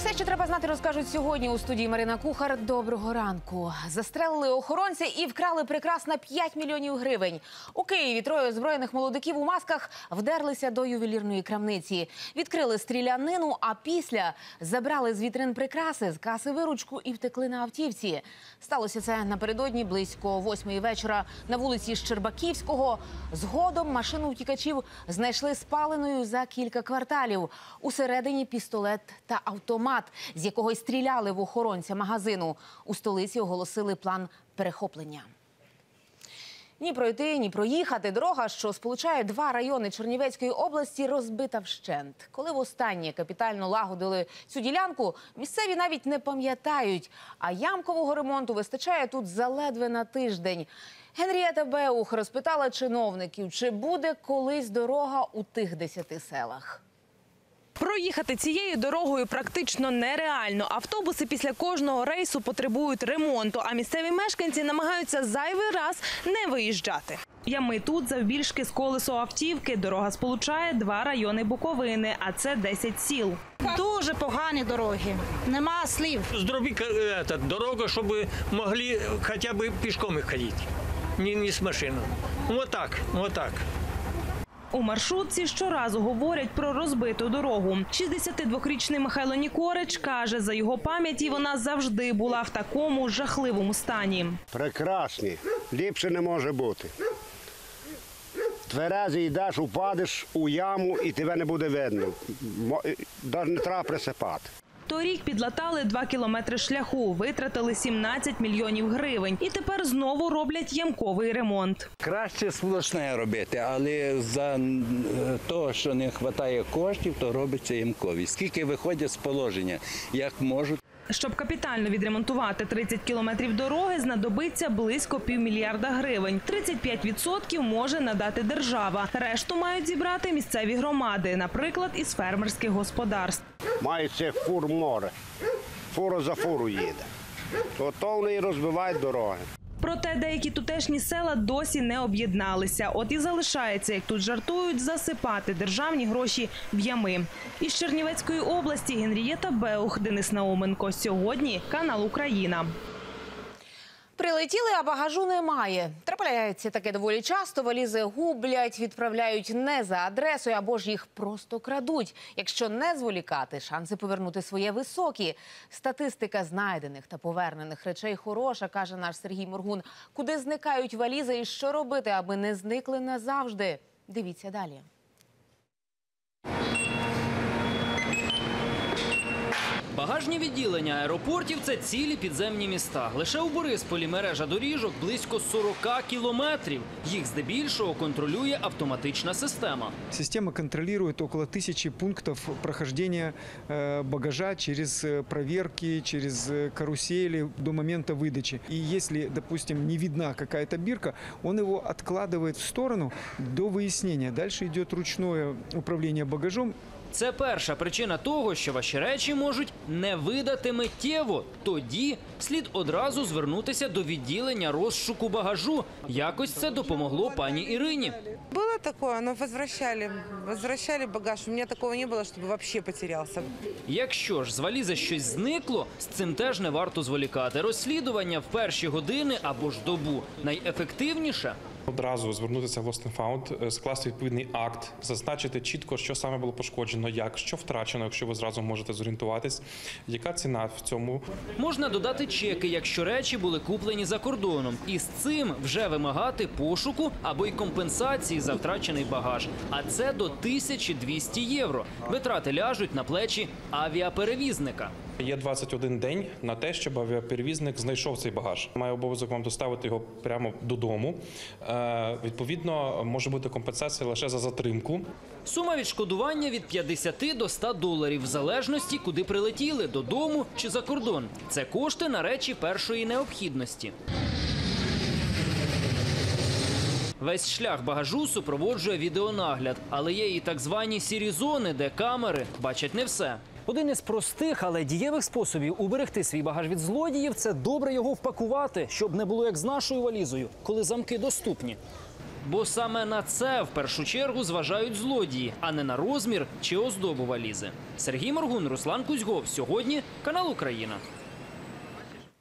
Все, що треба знати, розкажуть сьогодні у студії Марина Кухар. Доброго ранку. Застрелили охоронця і вкрали прикрас на 5 мільйонів гривень. У Києві троє озброєних молодиків у масках вдерлися до ювелірної крамниці. Відкрили стрілянину, а після забрали з вітрин прикраси, з каси виручку і втекли на автівці. Сталося це напередодні близько восьмої вечора на вулиці Щербаківського. Згодом машину втікачів знайшли спаленою за кілька кварталів. Усередині пістолет та автомат, з якого й стріляли в охоронця магазину. У столиці оголосили план перехоплення. Ні пройти, ні проїхати. Дорога, що сполучає два райони Чернівецької області, розбита вщент. Коли востаннє капітально лагодили цю ділянку, місцеві навіть не пам'ятають. А ямкового ремонту вистачає тут заледве на тиждень. Генрієта Беух розпитала чиновників, чи буде колись дорога у тих десяти селах. Проїхати цією дорогою практично нереально. Автобуси після кожного рейсу потребують ремонту, а місцеві мешканці намагаються зайвий раз не виїжджати. Ями тут завбільшки з колесо автівки. Дорога сполучає два райони Буковини, а це 10 сіл. Дуже погані дороги. Нема слів. Зробіть е, дорогу, щоб могли хоча б пішком ходити, не, не з машиною. Вот так, вот так. У маршрутці щоразу говорять про розбиту дорогу. 62-річний Михайло Нікорич каже, за його пам'яті вона завжди була в такому жахливому стані. Прекрасні. Ліпше не може бути. Тверезий йдеш, упадеш у яму і тебе не буде видно. Навіть не треба присипати. Торік підлатали два кілометри шляху, витратили 17 мільйонів гривень. І тепер знову роблять ямковий ремонт. Краще сплошне робити, але за того, що не вистачає коштів, то робиться ямкові. Скільки виходять з положення, як можуть. Щоб капітально відремонтувати 30 кілометрів дороги, знадобиться близько півмільярда гривень. 35% може надати держава. Решту мають зібрати місцеві громади, наприклад, із фермерських господарств. Мається фур море. Фура за фуру їде. Готовний то розбивають дороги. Проте деякі тутешні села досі не об'єдналися. От і залишається, як тут жартують, засипати державні гроші в ями. Із Чернівецької області Генрієта Беух, Денис Науменко. Сьогодні канал Україна. Прилетіли, а багажу немає. Трапляється таке доволі часто. Валізи гублять, відправляють не за адресою або ж їх просто крадуть. Якщо не зволікати, шанси повернути своє високі. Статистика знайдених та повернених речей хороша, каже наш Сергій Моргун. Куди зникають валізи і що робити, аби не зникли назавжди? Дивіться далі. Багажні відділення аеропортів це цілі підземні міста. Лише у Борисполі мережа доріжок близько 40 кілометрів. Їх здебільшого контролює автоматична система. Система контролирует около тысячи пунктов прохождения э, багажа через э, проверки, через э, карусели до момента выдачи. И если, допустим, не видна какая-то бирка, он его откладывает в сторону до выяснения. Дальше идет ручное управление багажом. Це перша причина того, що ваші речі можуть не видати миттєво. Тоді слід одразу звернутися до відділення розшуку багажу. Якось це допомогло пані Ірині. Было такое, но возвращали, возвращали багаж. У меня такого не было, чтобы вообще потерялся. Якщо ж з валізи щось зникло, з цим теж не варто зволікати. Розслідування в перші години або ж добу найефективніше. Одразу звернутися в Lost е, скласти відповідний акт, зазначити чітко, що саме було пошкоджено, як, що втрачено, якщо ви зразу можете зорієнтуватись, яка ціна в цьому. Можна додати чеки, якщо речі були куплені за кордоном, і з цим вже вимагати пошуку або й компенсації за втрачений багаж. А це до 1200 євро. Витрати ляжуть на плечі авіаперевізника. Є 21 день на те, щоб авіаперевізник знайшов цей багаж. Має обов'язок вам доставити його прямо додому. Е, відповідно, може бути компенсація лише за затримку. Сума відшкодування від 50 до 100 доларів, в залежності, куди прилетіли додому чи за кордон. Це кошти на речі першої необхідності. Весь шлях багажу супроводжує відеонагляд, але є і так звані сірі зони, де камери бачать не все. Один із простих, але дієвих способів уберегти свій багаж від злодіїв це добре його впакувати, щоб не було як з нашою валізою, коли замки доступні. Бо саме на це в першу чергу зважають злодії, а не на розмір чи оздобу валізи. Сергій Моргун, Руслан Кузьгов. Сьогодні канал Україна.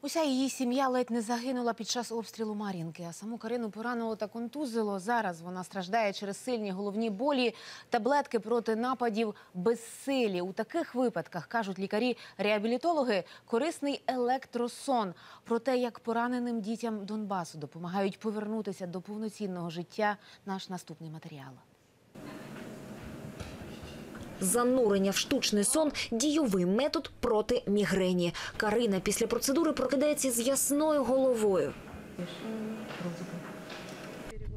Уся її сім'я ледь не загинула під час обстрілу Мар'їнки, а саму Карину поранило та контузило. Зараз вона страждає через сильні головні болі, таблетки проти нападів безсилі. У таких випадках, кажуть лікарі-реабілітологи, корисний електросон. Про те, як пораненим дітям Донбасу допомагають повернутися до повноцінного життя, наш наступний матеріал Занурення в штучний сон – дійовий метод проти мігрені. Карина після процедури прокидається з ясною головою.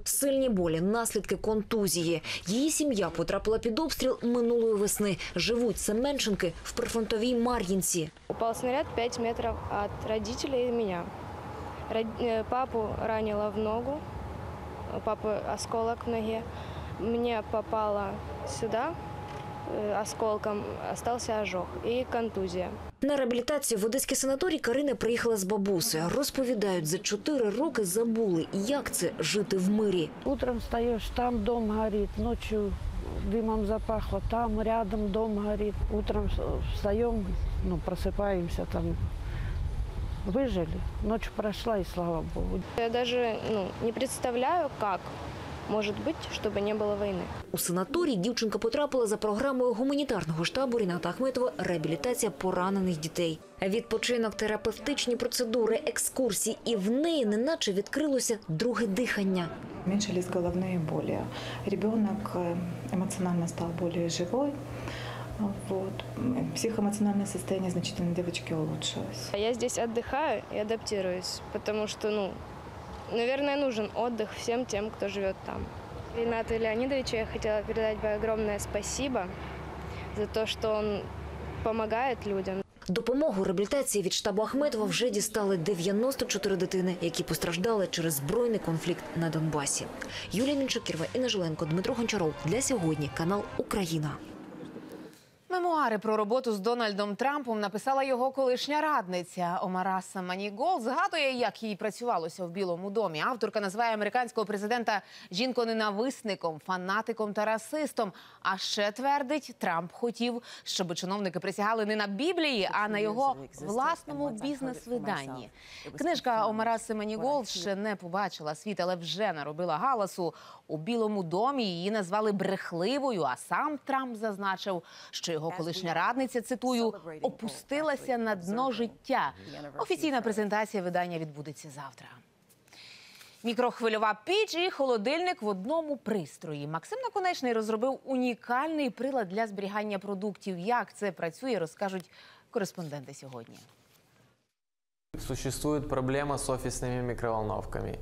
Сильні болі, наслідки контузії. Її сім'я потрапила під обстріл минулої весни. Живуть Семенченки в прифронтовій Мар'їнці. Упал снаряд 5 метров от родителей и меня. Род- э, Папу ранило в ногу, у папы осколок в ноге. Мне попало сюда э, осколком, остался ожог и контузия. На реабілітацію в Одеський санаторій Карина приїхала з бабусею. Розповідають, за чотири роки забули, як це жити в мирі. Утром встаешь, там дом горит, ночью дымом запахло, там рядом дом горит. Утром с- встаем, ну, просыпаемся, там выжили. Ночь прошла, и слава богу. Я даже ну, не представляю, как может быть, чтобы не было войны. У санаторій дівчинка потрапила за програмою гуманітарного штабу Ріната Ахметова «Реабілітація поранених дітей». Відпочинок, терапевтичні процедури, екскурсії. І в неї неначе відкрилося друге дихання. Уменьшились головные боли. Ребенок э, эмоционально стал более живой. Вот. М, Психоэмоциональное состояние значительно девочки улучшилось. А Я здесь отдыхаю и адаптируюсь, потому что, ну, наверное, нужен отдых всем тем, кто живет там. Ренату Леонидовичу я хотела передать бы огромное спасибо за то, что он помогает людям. Допомогу реабілітації від штабу Ахметова вже дістали 94 дитини, які постраждали через збройний конфлікт на Донбасі. Юлія Мінчукірова, Інна Жиленко, Дмитро Гончаров. Для сьогодні канал Україна. Мемуари про роботу з Дональдом Трампом написала його колишня радниця Омараса Манігол. Згадує, як їй працювалося в Білому домі. Авторка називає американського президента жінконенависником, фанатиком та расистом. А ще твердить, Трамп хотів, щоб чиновники присягали не на Біблії, а на його власному бізнес-виданні. Книжка Омараси Манігол ще не побачила світ, але вже наробила галасу. У Білому домі її назвали брехливою. А сам Трамп зазначив, що його колишня радниця, цитую, опустилася на дно життя. Офіційна презентація видання відбудеться завтра. Мікрохвильова піч і холодильник в одному пристрої. Максим Наконечний розробив унікальний прилад для зберігання продуктів. Як це працює, розкажуть кореспонденти сьогодні. Существует проблема с офисными микроволновками.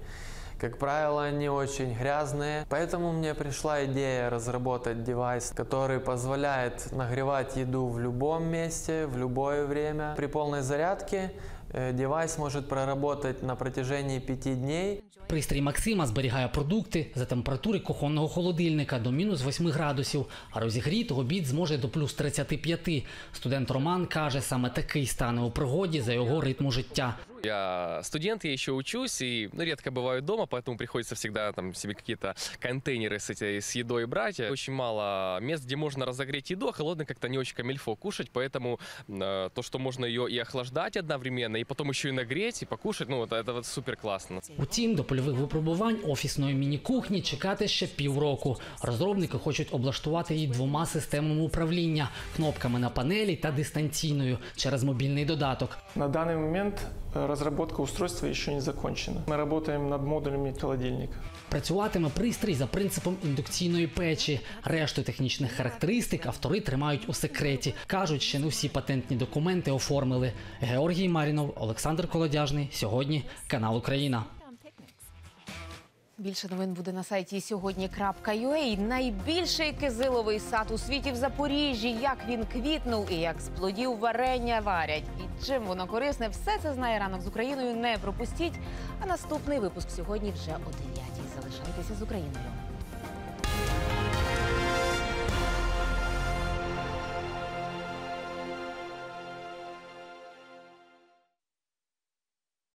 Как правило, они очень грязные, поэтому мне пришла идея разработать девайс, который позволяет нагревать еду в любом месте, в любое время. При полной зарядке э, девайс может проработать на протяжении пяти дней. Пристрій Максима зберігає продукти за температури кухонного холодильника до мінус 8 градусів, а розігріти обід зможе до плюс 35. Студент Роман каже, саме такий стане у пригоді за його ритму життя. Я студент, я еще учусь и ну, редко бываю дома, поэтому приходится всегда там себе какие-то контейнеры с, этой, с едой брать. Очень мало мест, где можно разогреть еду, а холодно как-то не очень камильфо кушать, поэтому э, то, что можно ее и охлаждать одновременно, и потом еще и нагреть, и покушать, ну вот это вот супер классно. Утім, до польових випробувань офісної міні-кухні чекати ще півроку. Розробники хочуть облаштувати її двома системами управління кнопками на панелі та дистанційною через мобільний додаток. На данный момент э, разработка устройства еще не закончена. Мы работаем над модулями холодильника. Працюватиме пристрій за принципом індукційної печі. Решту технічних характеристик автори тримають у секреті. кажуть, ще не всі патентні документи оформили. Георгій Марінов, Олександр Колодяжний. Сьогодні канал Україна. Більше новин буде на сайті сьогодні.ua. Найбільший кизиловий сад у світі в Запоріжжі. Як він квітнув і як з плодів варення варять. І чим воно корисне, все це знає ранок з Україною. Не пропустіть. А наступний випуск сьогодні вже о 9 Залишайтеся з Україною.